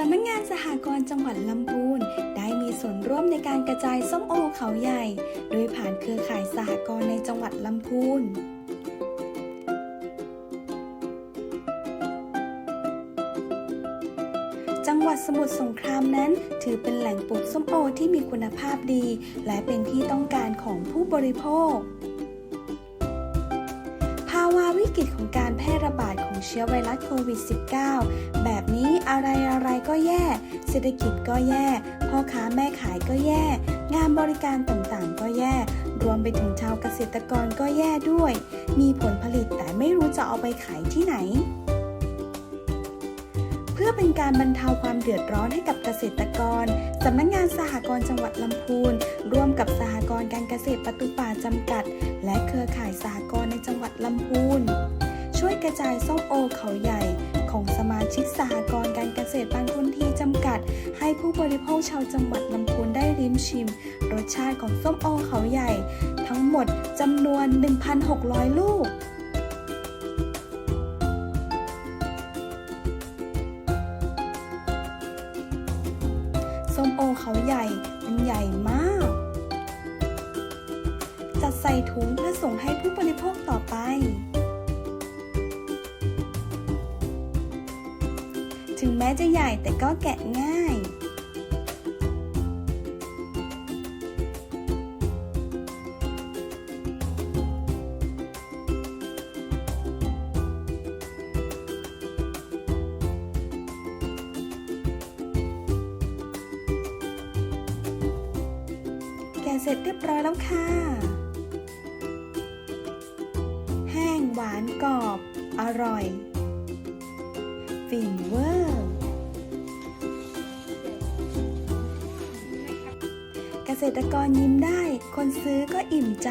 สำนักงานสหกรณ์จังหวัดลำพูนได้มีส่วนร่วมในการกระจายส้มโอเขาใหญ่ โดยผ่านเครือข่ายสหกรณ์ในจังหวัดลำพูนจังหวัดสมุทรสงครามนั้น ถือเป็นแหล่งปลูกส้มโอที่มีคุณภาพดี และเป็นที่ต้องการของผู้บริโภค ภาวะวิกฤตของการ เชื้อไวรัสโควิด -19 แบบนี้อะไรอะไรก็แย่ เศรษฐกิจก็แย่ พ่อค้าแม่ขายก็แย่ งานบริการต่างๆ ก็แย่ รวมไปถึงชาวเกษตรกรก็แย่ด้วย มีผลผลิตแต่ไม่รู้จะเอาไปขายที่ไหนเพื่อเป็นการบรรเทาความเดือดร้อนให้กับเกษตรกร สำนักงานสหกรณ์จังหวัดลำพูน ร่วมกับสหกรณ์การเกษตรปตุป่าจำกัด และเครือข่ายสหกรณ์ในจังหวัดลำพูน ช่วยกระจายส้มโอเขาใหญ่ ของสมาชิกสหกรณ์การเกษตรบางคนทีจำกัด ให้ผู้บริโภคชาวจังหวัดลำพูนได้ริมชิม รสชาติของส้มโอเขาใหญ่ ทั้งหมดจำนวน 1,600 ลูกส้มโอเขาใหญ่มันใหญ่มาก จัดใส่ถุงเพื่อส่งให้ผู้บริโภคต่อไป ถึงแม้จะใหญ่แต่ก็แกะง่าย แกะเสร็จเรียบร้อยแล้วค่ะ แห้งหวานกรอบ อร่อย ฟินเวอร์ เกษตรกรยิ้มได้ คนซื้อก็อิ่มใจ